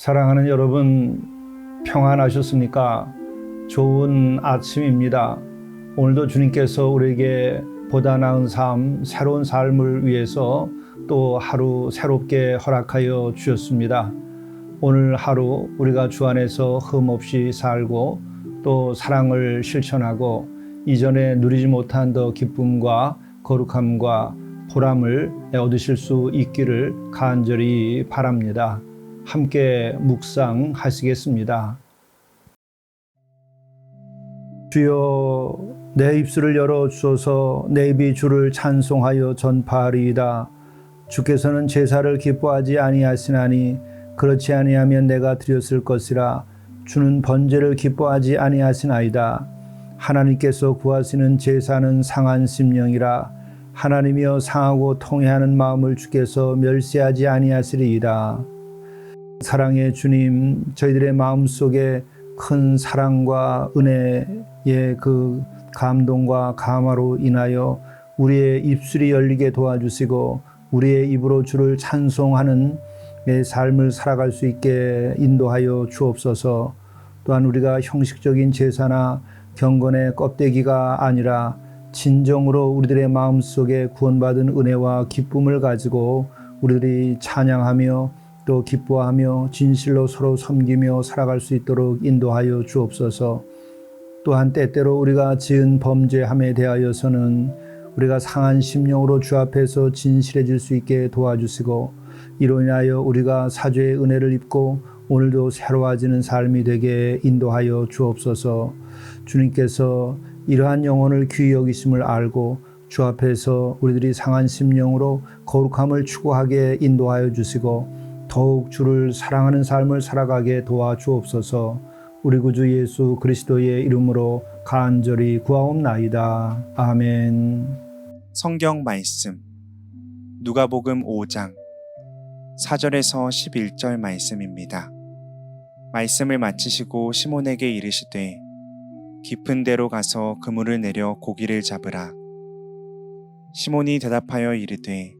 사랑하는 여러분, 평안하셨습니까? 좋은 아침입니다. 오늘도 주님께서 우리에게 보다 나은 삶, 새로운 삶을 위해서 또 하루 새롭게 허락하여 주셨습니다. 오늘 하루 우리가 주 안에서 흠없이 살고 또 사랑을 실천하고 이전에 누리지 못한 더 기쁨과 거룩함과 보람을 얻으실 수 있기를 간절히 바랍니다. 함께 묵상하시겠습니다. 주여 내 입술을 열어 주소서 내 입이 주를 찬송하여 전파하리이다. 주께서는 제사를 기뻐하지 아니하시나니 그렇지 아니하면 내가 드렸을 것이라 주는 번제를 기뻐하지 아니하시나이다. 하나님께서 구하시는 제사는 상한 심령이라 하나님이여 상하고 통회하는 마음을 주께서 멸시하지 아니하시리이다. 사랑의 주님, 저희들의 마음 속에 큰 사랑과 은혜의 그 감동과 감화로 인하여 우리의 입술이 열리게 도와주시고 우리의 입으로 주를 찬송하는 내 삶을 살아갈 수 있게 인도하여 주옵소서. 또한 우리가 형식적인 제사나 경건의 껍데기가 아니라 진정으로 우리들의 마음 속에 구원받은 은혜와 기쁨을 가지고 우리들이 찬양하며 또 기뻐하며 진실로 서로 섬기며 살아갈 수 있도록 인도하여 주옵소서. 또한 때때로 우리가 지은 범죄함에 대하여서는 우리가 상한 심령으로 주 앞에서 진실해질 수 있게 도와주시고 이로 인하여 우리가 사죄의 은혜를 입고 오늘도 새로워지는 삶이 되게 인도하여 주옵소서. 주님께서 이러한 영혼을 귀히 여기심을 알고 주 앞에서 우리들이 상한 심령으로 거룩함을 추구하게 인도하여 주시고 더욱 주를 사랑하는 삶을 살아가게 도와주옵소서. 우리 구주 예수 그리스도의 이름으로 간절히 구하옵나이다. 아멘. 성경 말씀 누가복음 5장 4절에서 11절 말씀입니다. 말씀을 마치시고 시몬에게 이르시되 깊은 데로 가서 그물을 내려 고기를 잡으라. 시몬이 대답하여 이르되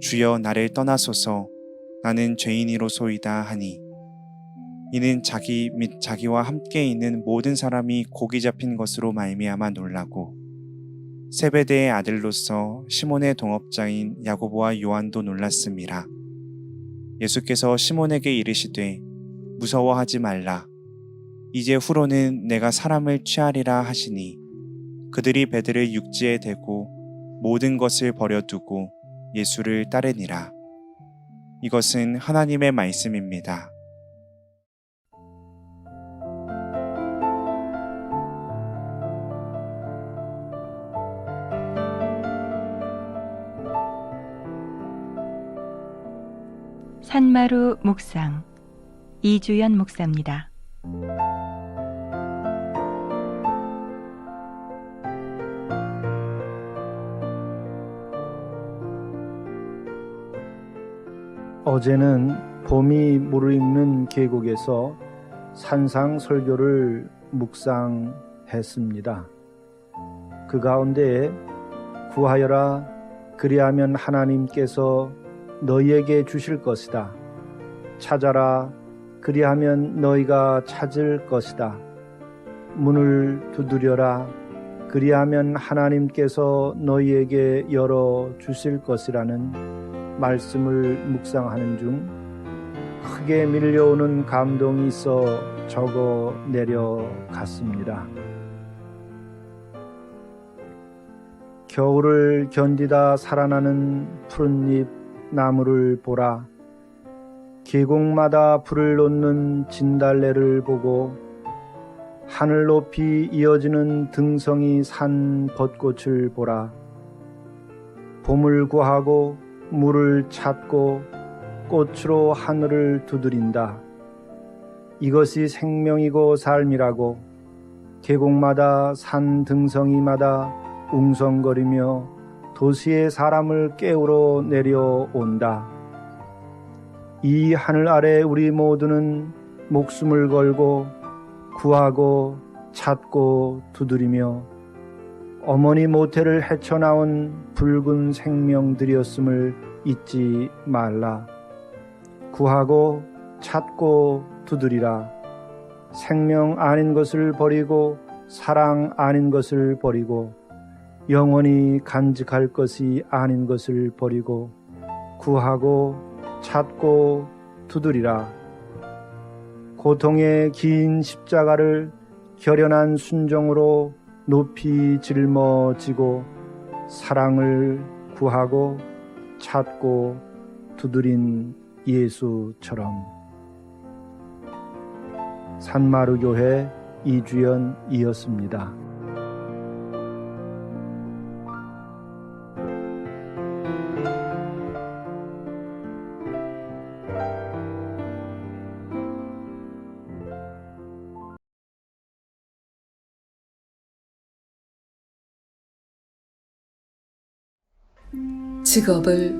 주여 나를 떠나소서. 나는 죄인이로소이다 하니. 이는 자기 및 자기와 함께 있는 모든 사람이 고기 잡힌 것으로 말미암아 놀라고. 세베대의 아들로서 시몬의 동업자인 야고보와 요한도 놀랐습니다. 예수께서 시몬에게 이르시되 무서워하지 말라. 이제 후로는 내가 사람을 취하리라 하시니 그들이 배들을 육지에 대고 모든 것을 버려두고 예수를 따르니라. 이것은 하나님의 말씀입니다. 산마루 묵상 이주연 목사입니다. 어제는 봄이 무르익는 계곡에서 산상 설교를 묵상했습니다. 그 가운데 구하여라 그리하면 하나님께서 너희에게 주실 것이다. 찾아라 그리하면 너희가 찾을 것이다. 문을 두드려라 그리하면 하나님께서 너희에게 열어 주실 것이라는 말씀을 묵상하는 중 크게 밀려오는 감동이 있어 적어 내려갔습니다. 겨울을 견디다 살아나는 푸른잎 나무를 보라. 계곡마다 불을 놓는 진달래를 보고 하늘 높이 이어지는 등성이 산 벚꽃을 보라. 봄을 구하고 물을 찾고 꽃으로 하늘을 두드린다. 이것이 생명이고 삶이라고 계곡마다 산 등성이마다 웅성거리며 도시의 사람을 깨우러 내려온다. 이 하늘 아래 우리 모두는 목숨을 걸고 구하고 찾고 두드리며 어머니 모태를 헤쳐나온 붉은 생명들이었음을 잊지 말라. 구하고 찾고 두드리라. 생명 아닌 것을 버리고 사랑 아닌 것을 버리고 영원히 간직할 것이 아닌 것을 버리고 구하고 찾고 두드리라. 고통의 긴 십자가를 결연한 순종으로 높이 짊어지고 사랑을 구하고 찾고 두드린 예수처럼 산마루 교회 이주연이었습니다. 직업을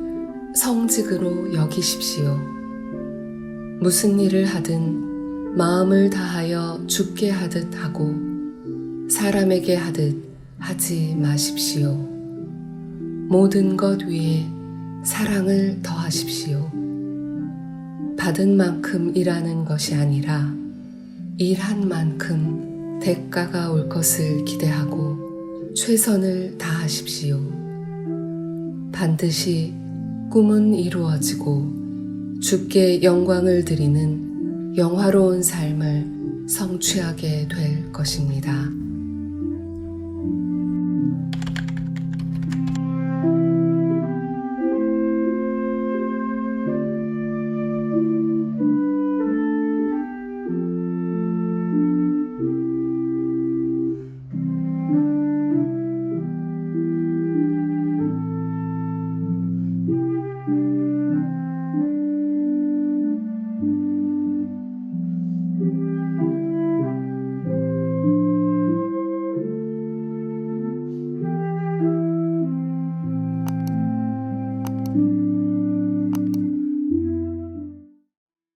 성직으로 여기십시오. 무슨 일을 하든 마음을 다하여 죽게 하듯 하고 사람에게 하듯 하지 마십시오. 모든 것 위에 사랑을 더하십시오. 받은 만큼 일하는 것이 아니라 일한 만큼 대가가 올 것을 기대하고 최선을 다하십시오. 반드시 꿈은 이루어지고 주께 영광을 드리는 영화로운 삶을 성취하게 될 것입니다.